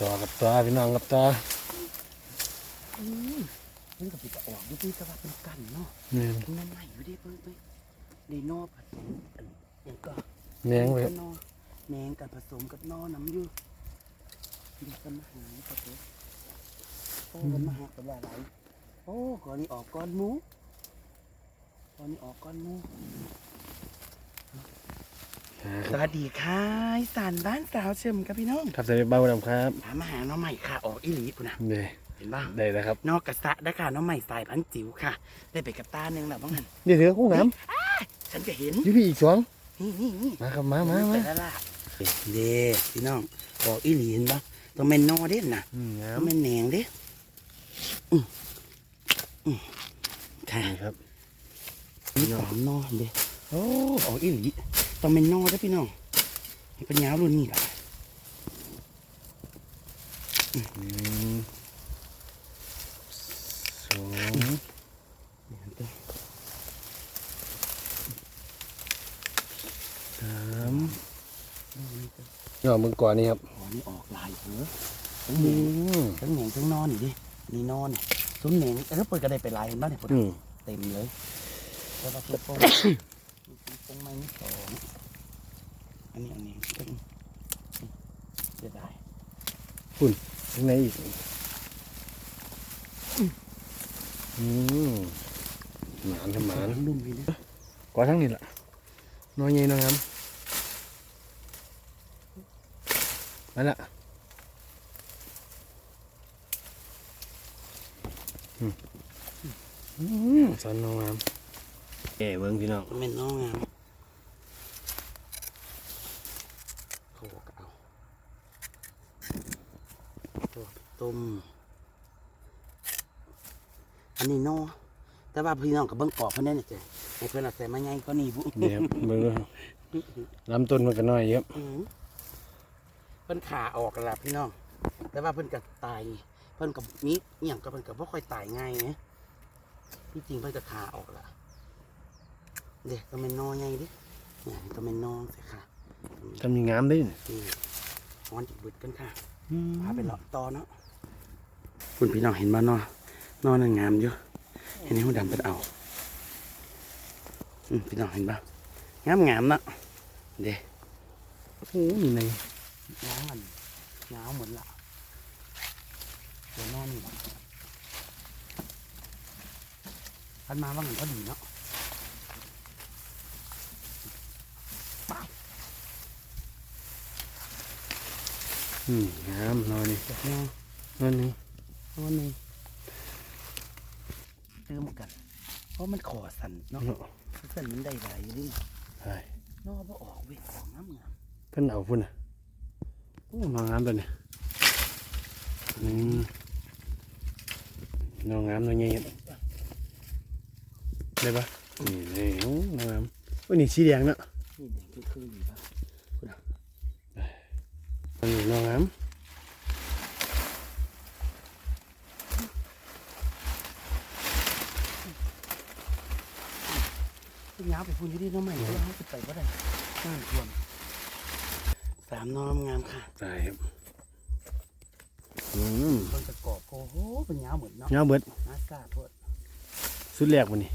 ต่อกับต่อพี่น้องกับต่ออืมมันก็ไปกระออกอยู่ที่ตะวันเป็นกันเนาะนี่มันนั่นใหม่อยู่ดิเพิ่งไปได้นอผัดอันอย่างก็แมงเว้ยกับนอแมงกับผสมกับนอน้ำอยู่เดี๋ยวกันมาหาปะเจ๊โอ้กันมาหากันว่าอะไรโอ้ก่อนนี้ออกก้อนหมูก่อนนี้ออกก้อนหมูหา สครับวัสดีค่ะอีสานบ้านสาวเชิมครับพี่น้องครับสวัสดีเบ้าดำครับถามมาหาน้องใหม่ค่ะ ออกอีหลีปุ่นนะเด้เห็นบ้างได้แล้วครับ นอกกระสะได้ค่ะน้องใหม่สายพันธุ์จิ๋วค่ะ ได้ไปกับตาหนึ่งแล้วบ้างนั่นนี่ถือคู่น้ฉันก็เห็นำยี่พี่อีกสองนี่นี่นี่มาครับมามามาแต่ละล่ะเด้พี่น้องออกอีหลีเห็นปะต้องเป็นนอเด้น่ะอืมต้องน้ำเป็นแหนงเด้อืมอืมค่ะนี่ครับนี่สามนอเด้โอ้ออกอีหลี ต้องเป็นนอเด้อพี่น้องให้เป็นยาวรุ่นนี้ล่ะอืมสองนี่อันตัวสามนี่ตัวยอดมึงก่อนนี่ครับอ๋อนี่ออกลายเหรอทั้งอืแหนงมทั้งแหนงทั้งนอนนี่ดินี่นอนเนี่ยซุ้มแหนงเออเปิดกระไดไปลายเห็นบ้างเนี่ยอืมเต็มเลยแล้วก็คือโป้งมีโป้ งไม้นี่สองอันนี้อันนี้ตึ้งเสียดายข้างในอีกอืมหมานครับหมานลุ่มพี่ดิกว่าทั้งนี้ล่ะน้อยใหญ่น้อยครับมาละอืมอืมสอนน้องงามเอ๋เบิ้งพี่น้องมันเป็นน้องงามเขาก็เอาตัวต้ ม อันนี้นอแต่ว่าพี่น้องกับเบิ้งปอกเพิ่นได้เนี่ยจ้ะให้เพิ่นเอาใส่มาใหญ่ก็นี่บุเดี๋ยวเบิ้งลำต้นมันก็น้อยเยอะอืมเพิ่นขาออกกันละพี่น้อง แต่ว่าเพิ่นก็ตาย เพิ่นกับมีอหย่างก็เพิ่นกับบ่ค่อยตายง่ายไงที่จริงเพิ่นก็ขาออกละเด็กก็เป็นนอไงดิเนี่ยนี่ก็เป็นนอสิค่ะทำยังงามได้นี่นี่งอนจิบึดกันค่ะอืมพาไปเลาะตอเนาะ คุณพี่น้องเห็นบ้านนอนอนั่นงามอยู่เห็นในหูดำเป็นเอาอืมพี่น้องเห็นบ้างามงามนะเด็กโอ้โหนี่ไงน้องมันหนาวเหมือนละเดี๋ยวนอนนี่พันมาว่างันก็ดีเนาะอืมงามนอนนี่เดี๋ยวเนาะน อนนี่นอนนี่ตื้มกัน เพราะมันขอสั่นเนาะเนาะสั่นมันได้หลายอยู่ดิใช่นอบ่ออกเว้ยออกงามงามเพิ่นเอาพุ่นอะโอ้น้องงามตัวนี้อืมน้องงามน้องใหญ่เห็นได้ปะนี่นี่โอ้น้องงามโอ้ยนี่สีแดงเนาะนี่แดงคือคือดีป่ะอันนี้น้องงาม ขึ้นยาวไปพูนอยู่ดิน้องใหม่แล้วเขาไปใส่ก็ได้น้ำท่วมสามนอมงามค่ะใช่ครับอืมต้นตะกอบโอ้โหเป็นยาวเหมือนเนาะเงาเบิดน่ากล้าเพิ่นสุดแรกวันนี้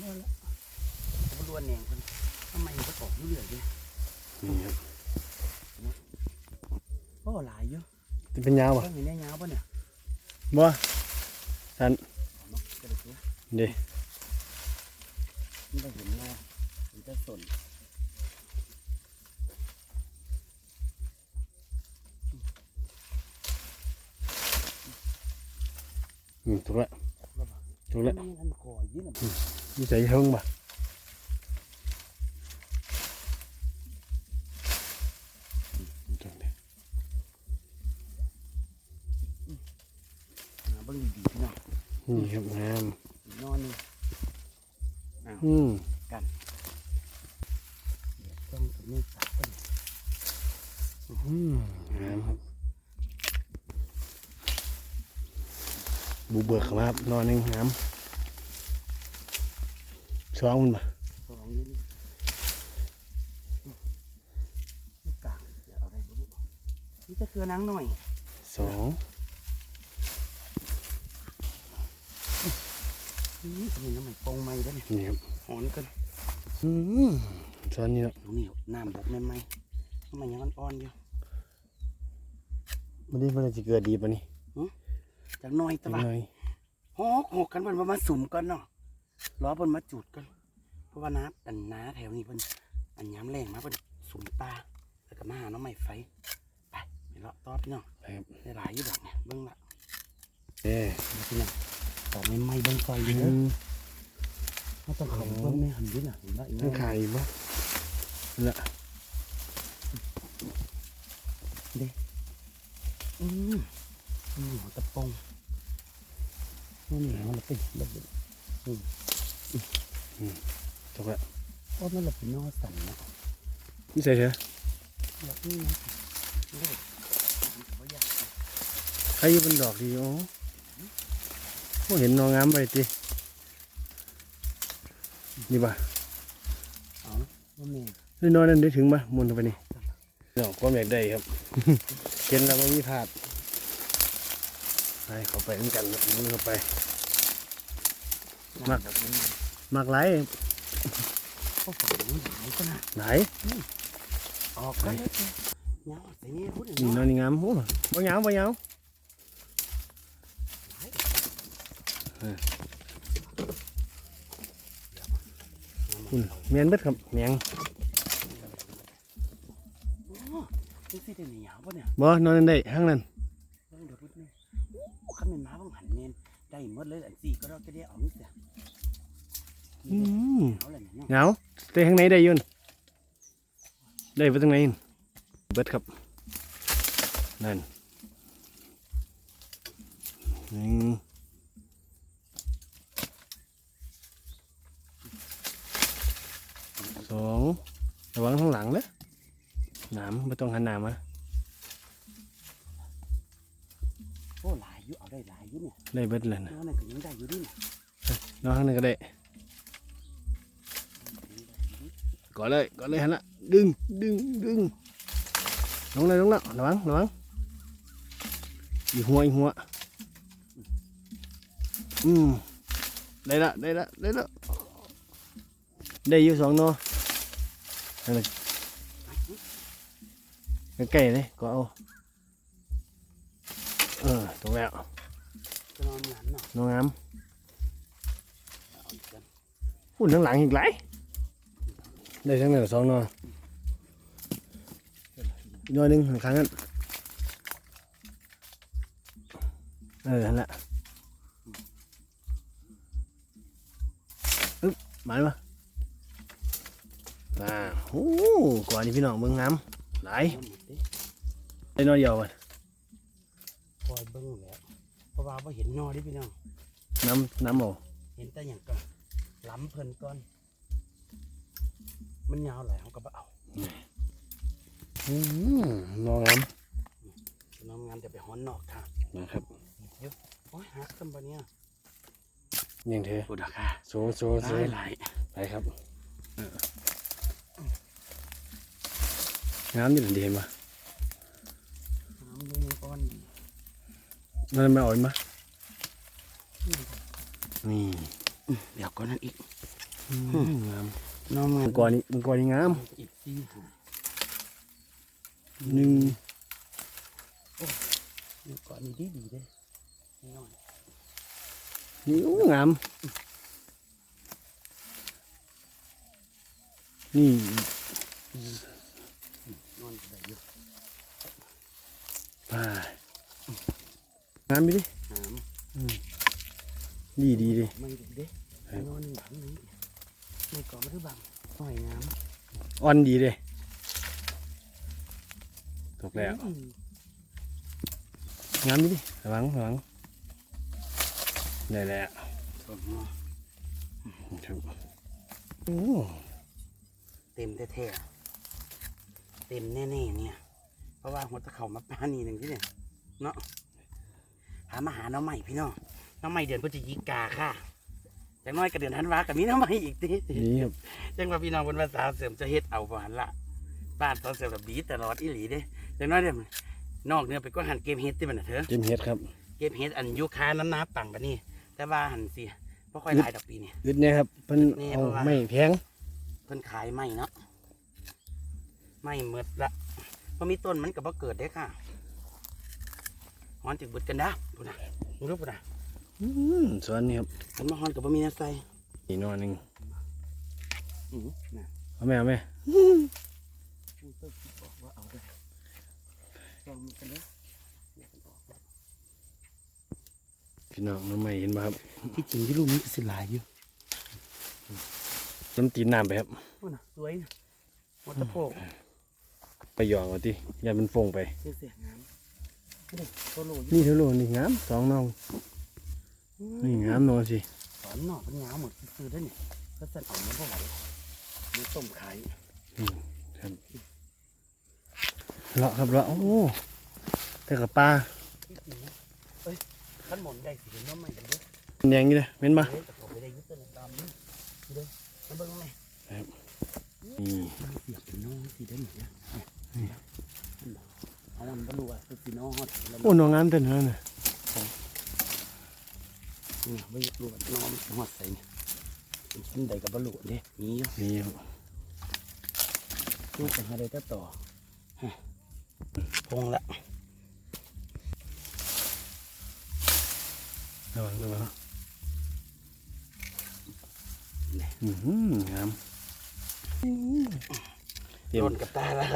นี่แหละเขาล้วนแหนงคนทำไมมันตะกอบอยู่เรื่อยดินี่ครับโอ้หลายอยู่จะเป็นยาวปะต้องเห็นแน่ยาวป่ะเนี่ยบ่ท่านเอามากระดูกเนี่ยเด้มันได้เห็นแน่เห็นแต่สนอืมถูกละถูกละนี่กันคอยืนนี่ใจเฮิงปะจังเลยหาเบิ่งดีๆพี่น้อง นี่ครับงาม นอนนี่ อืม ต้องตรง นี้ตัดต้นอืมงามครับบูเบิกเข้ามาครับนอนหนึงงามสองมันปะสองนี่นี่กลางเดี๋ยวเอาอะไรบ่รู้นี่จะเกลือนางหน่อยสองนี่จะมีน้ำมันปงไหมได้ไหมนี่ครับหอนกันอืม สอนนี่เนาะดูนี่น้ำบกไม่ไหมน้ำมันยังอ่อนๆอยู่มันนี้มันจะเกิดดีปะนี่จากหน้อยแตะจังบะหน่อยหอกหอกกันเพิ่นว่ามาสุ่มก่อนเนาะรอเพิ่นมาจุดกัน เพราะว่าน้ำอันน้าแถวนี้เพิ่นอันย้ำแรงมาเพิ่นสุ่มปลาแล้วก็มาหาน้องใหม่ไฟไปไปเลาะตอบพี่น้องไปครับได้หลายอยู่ดอกเนี่ยเบิ่งละเอ้ยพี่น้องตอกไม่ไหม้เบิ่งไฟอืเยอะมไม่ต้องเขาเบิ่งไม่หันด้วยน่ะเห็นบ่อีกทั้งขาย บ่นั่นละอืมอืมหัวตะปงนี่เหนียวละเป็นแบบนี้จบละโอ้นั่นละเป็นนอสันเนาะนี่ใส่เถอะแบบนี้นะเลิกบ่อยากใครอยู่บนดอกดีโอ้โอ้เห็นนองงามไปตินี่ป่ะเอาว่าแม่ นี่นอนนั่นได้ถึงป่ะมุนเข้าไปนี่เนาะความอยากได้ครับเห็นแล้วมันมีพลาดไปเข้าไปเหมือนกันมุนเข้าไปมักแบบนี้มากไรก็ฝังนี้หายก็น่ะไหนออกก็ได้เนาะแต่นี่พูดอย่างนี่นอนนี่งามโอ้บ่ยาวบ่ยาวคุณเมียนเบิดครับเมียง นี่สิได้หนียวป่เนี่ยบ่นอนนั่นได้ห้างนั้นเบิ่งโดดรถนี่อู้คันเป็นม้าบังหันเมนได้หมดเลยอันสี่ก็ได้ก็ได้เอานี่เสียอืมเอาเลยเนี่ยเหงาแต่ข้างในได้อยุ่นได้ไปตรงไหนเบิดครับนั่นหนึ่งสองระวังข้างหลังนะ หนามไม่ต้องหันหนามมาโอ้หลายอยู่เอาได้หลายอยู่เนี่ยได้เบิดเลยนะน้องนั่นก็ยังได้อยู่ดิเนี่ยนอนข้างในก็ได้ก่อนเลยก่อนเลยหันละดึงดึงดึงลงเลยลงแล้วระวังระวังอีหัวอีหัวอืมได้ละได้ละได้ละได้อยู่สองหนอนั่นแหละ ใกล้ๆเลยก็เอาเออตรงแล้วจะนอนหลันเนาะน้องงามเอาอีกกัน หุ่นข้างหลังอีกหลายได้ทั้งนั้นสองหนออีกหนอหนึ่งข้างนั้นเออนั่นแหละอึ๊บมาไหมอ่าโอ้ก่อนนี้พี่น้องเบิ่งงามหลายเอาหมดดิได้หนอเดียวมันคอยเบิ่งแล้วเพราะว่าบ่เห็นนอดิพี่น้องน้ำน้ำเอาเห็นแต่อย่างก็ล้ำเพิ่นก่อน มันยาวหลายเขาก็บ่เอาอืมหนองามน้องงานจะไปฮ้อนนอกค่ะนะครับเยอะโอ้ยหักซำบ่เนี่ยยังเธอพูดอะค่ะโซโซโซหลายหลายไปครับ งามอยู่เด่นปะน้ำยังอ่อนอยู่นั่นไม่อ่อยมะนี่เดี๋ยวก่อนนั้นอีกงามน้องงามันนก่อนนี้มันก่อนนี้งามอีกสี่หาหนึ่งเดี๋ยวก่อนนี้ดีดีๆเด้น้อยนี่โอ้งามนี่ นอนได้อยู่ไปงามไปดิหามดีดีดิไม่ได้เด้ครับนอนหลังนี้ไม่ก่อนไม่ได้บังหน่อยงามอ่อนดีเด้ถูกแล้วอืมงามไปดิระวังระวังได้แล้วสมเนาะครับโอ้เต็มแท้ๆ เต็มแน่ๆเนี่ย เพราะว่าหัวตะเข่ามาปานี่หนึ่งที่เนี่ยเนาะหามาหาน้องใหม่พี่น้องน้องใหม่เดือนพฤศจิกาค่ะอย่างน้อยก็เดือนธันวากับมีน้องใหม่อีกทีนี่ครับจังว่าพี่น้องบนภาษาเสริมจะเฮ็ดเอาบ่หันละบ้านตอนเสริมแบบดีตลอดอีหลีเด้อย่างน้อยเด้อนอกเหนื้อไปก็หันเกมเฮดที่มันน่ะเถอะเจมเฮ็ดครับเกมเฮดอันยูคาน้ำน้ำปังแบบนี้แต่ว่าหันสิบ่ค่อยหลายดอกปีนี่อึดเนี่ยครับเพิ่นนี่เอาเพราะว่าไม่แพงเพิ่นขายไม่เนาะ ไม่เมดละพอมีต้นมันก็บ่เกิดได้ค่ะฮอนจึกเบิดกันด้าพุ่นน่ะมึงรู้พุ่นน่ะอืมสวนนี่ครับมันมาฮอนก็บ่มีน้ำใส่อีกหนอนหนึงอื้อน่ะเอาแม่เอาแม่มึงต้องคิดบอกว่าเอาได้ลองกันเด้อเดี๋ยวมันออกแล้วพี่น้องน้ำไม่เห็นบ่ครับที่จริงที่ลูกนี้ก็สิหลายอยู่น้ำตีนน้ำไปครับพุ่นน่ะสวยนะหัวตะโพก ไปหยองเอาติอย่ามันฟงไป เสียเสียงามนี่โซโล่อยู่นี่เท่าโลนี่งามสองน้อง นี่งามนอนสิสอนหน่อเป็นงามหมดซื้อได้เนี่ยก็สั่นเออกมาเท่าไหร่มันต้มขายอืมครับเลาะครับเลาะโอ้แต่กับปลาที่จริงนะเอ้ยขั้นหมอนได้สิเห็นว่าไม่ได้เด้อแดงนี่เลยเห็นปะเฮ้ยแต่ผมไม่ได้ยึดต้นดำนี่เด้อมาเบิ่งไหมนี่มันเสียบเป็นน้องสิได้หนิเนี่ยเนี่ยเอามันบรรลุอะคือสีน้องฮอดแล้วโอ้น้องงามเต็มเลยน่ะเนี่ยไม่รู้ว่าน้องฮอดใส่เนี่ยชิ้นใดกับบรรลุเนี่ยมีอยู่นี่ครับลูกจะให้ได้ก็ต่อฮะพงละระวังระวังอือหืองามเยี่ยโดมนกับตาละ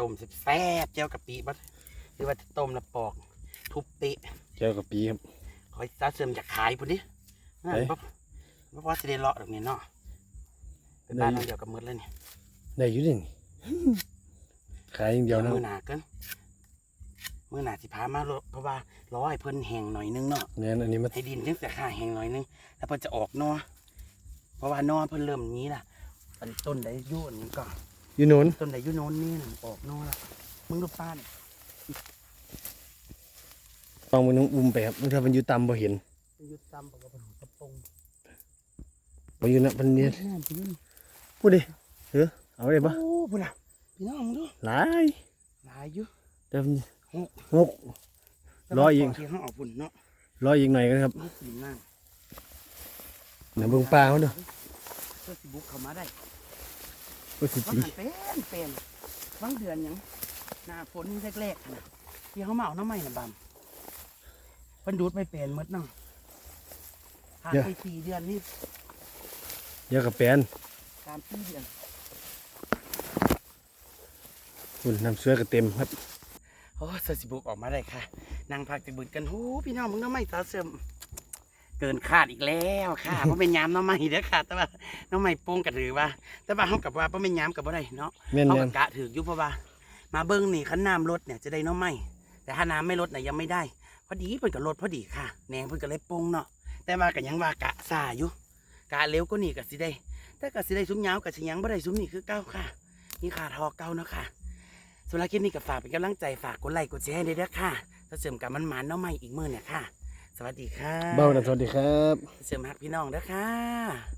ต้มแซ่บๆเจ้ากะปิบัดหรือว่าจะต้มแล้วปอก ทุบเตะเจ้ากับปีครับ คอยซาเสริมอยากขายพุ่นดินั่นเอ้ยเพราะเพราะว่าสิได้เลาะตรงนี้เนาะเป็นบ้านเราเดียวกับมืดเลยเนี่ยได้อยู่ดิขายอย่างเดียวนะมือหนาเกินมือหนาสิพามาโลเพราะว่าร้อยเพิ่นแห้งหน่อยนึงเนาะ เนี่ยอันนี้มันให้ดินจังแต่ข้าแห้งหน่อยนึง แล้วเพิ่นจะออกนอเพราะว่านอเพิ่นเริ่มนี้ล่ะอันต้นใดอยุ่อันนี้ก็อ ยู่โน้นต้นใดอยุ่โน้นนี่น่ะออกนอละมึงดูป้าเนี่ยลองมันน้องอุ้มไปครับมันถ้ามันอยู่ต่ำบ่เห็นเป็นอยุดซ้ำบอกว่าเป็นหัวกระโปรงบ่อยู่นะมันเนี่ยแน่นจริงพูดดิเออเอาได้ปะโอ้พุ่นอะพี่น้องมึงดูหลายหลายอยู่แต่มันหกงกร้อยอีกที่ห้องออกพุ่นเนาะรออีกหน่อยกันครับนี่สีน้ำเดี๋ยวเบิ่งปลาเขาเด้อเพื่อสิบุกเข้ามาได้ ว่าสิว่าจีหันเป็นเป็นบางเดือนหยังหน้าฝนแรกๆนะที่เขามาเอาน้ำใหม่นะบัมเพิ่นดูดไม่เป็นหมดเนาะผ่านไปสี่เดือนนี่เดี๋ยวกับแปนสามสี่เดือนคุณน้ำเสื้อก็เต็มครับโอ้เสื้อสิบุกออกมาได้ค่ะนั่งพักจะบุดกันโอ้พี่น้องมึงน้ำใหม่ตาเสื่อม เกินคาดอีกแล้วค่ะเพราะเป็นยามน้ำใหม่เด้อค่ะ แต่ว่าน้ำใหม่โป้งกันหรือว่า แต่ว่าเขากับว่าเพราะเป็นยามกับว่าได้เนาะแม่นเขาแม่ก็นกะถืออยู่เพราะว่า มาเบิ้งนี่ขันน้ำลดเนี่ยจะได้น้ำไหมแต่ถ้าน้ำไม่ลดเนี่ยยังไม่ได้ พอดีเพิ่นก็ลดพอดีค่ะแหนงเพิ่นก็เลยปรุงเนาะแต่ว่าก็ยังว่ากะซาอยู่กะเร็วก็นี่ก็สิได้ แต่ก็สิได้ซุ้มยาวกับสิยังบ่ได้ซุ้มนี่คือเก้าค่ะ นี่ขาทอเก้าเนาะค่ะสำหรับคลิปนี้ก็ฝากเป็นกำลังใจฝากกดไลค์กดแชร์ให้ด้วยเด้อค่ะถ้าเสริมกับมันหมานๆเน้องใหม่อีกมื้อเนี่ยค่ะ สวัสดีค่ะเบ้านะสวัสดีครับ เสริมฮักพี่น้องเด้อค่ะ